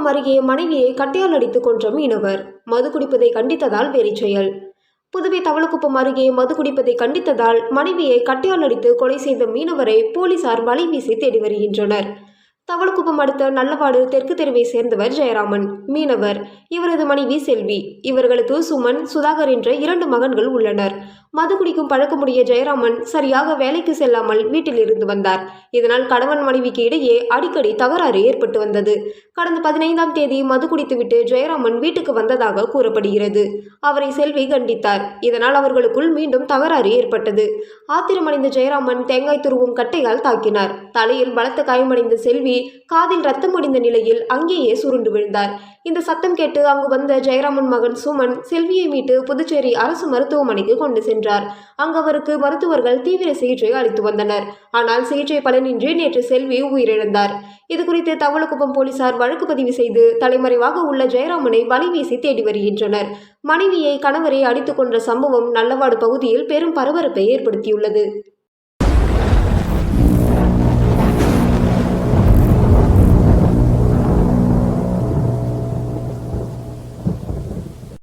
தவளக்குப்பம் அருகே மனைவியை கட்டையால் அடித்து கொன்ற மீனவர். மது குடிப்பதை கண்டித்ததால் வெறிச் செயல். புதுவை தவளக்குப்பம் அருகே மது குடிப்பதை கண்டித்ததால் மனைவியை கட்டையால் அடித்து கொலை செய்த மீனவரை போலீசார் வலை வீசி தேடி வருகின்றனர். தவளக்குப்பம் அடுத்த நல்லவாடு தெற்கு தெருவை சேர்ந்தவர் ஜெயராமன். மீனவர். இவரது மனைவி செல்வி. இவர்களுக்கு சுமன் சுதாகர் என்ற இரண்டு மகன்கள் உள்ளனர். மது குடிக்கும் பழக்கமுடைய ஜெயராமன் சரியாக வேலைக்கு செல்லாமல் வீட்டில் இருந்து வந்தார். இதனால் கணவன் மனைவிக்கு இடையே அடிக்கடி தகராறு ஏற்பட்டு வந்தது. கடந்த பதினைந்தாம் தேதி மது குடித்துவிட்டு ஜெயராமன் வீட்டுக்கு வந்ததாக கூறப்படுகிறது. அவரை செல்வி கண்டித்தார். இதனால் அவர்களுக்குள் மீண்டும் தகராறு ஏற்பட்டது. ஆத்திரமடைந்த ஜெயராமன் தேங்காய் துருவும் கட்டையால் தாக்கினார். தலையில் பலத்த காயமடைந்த செல்வி காதில் ரத்தம் முடிந்த நிலையில் அங்கேயே சுருண்டு விழுந்தார். இந்த சத்தம் கேட்டு அங்கு வந்த ஜெயராமன் மகன் சுமன் செல்வியை மீட்டு புதுச்சேரி அரசு மருத்துவமனைக்கு கொண்டு சென்றார். அங்கு அவருக்கு மருத்துவர்கள் தீவிர சிகிச்சை அளித்து வந்தனர். ஆனால் சிகிச்சை பலனின்றி நேற்று செல்வி உயிரிழந்தார். இதுகுறித்து தவளக்குப்பம் போலீசார் வழக்கு பதிவு செய்து தலைமறைவாக உள்ள ஜெயராமனை வலைவீசி தேடி வருகின்றனர். மனைவியை கணவரை அடித்துக் கொன்ற சம்பவம் நல்லவாடு பகுதியில் பெரும் பரபரப்பை ஏற்படுத்தியுள்ளது.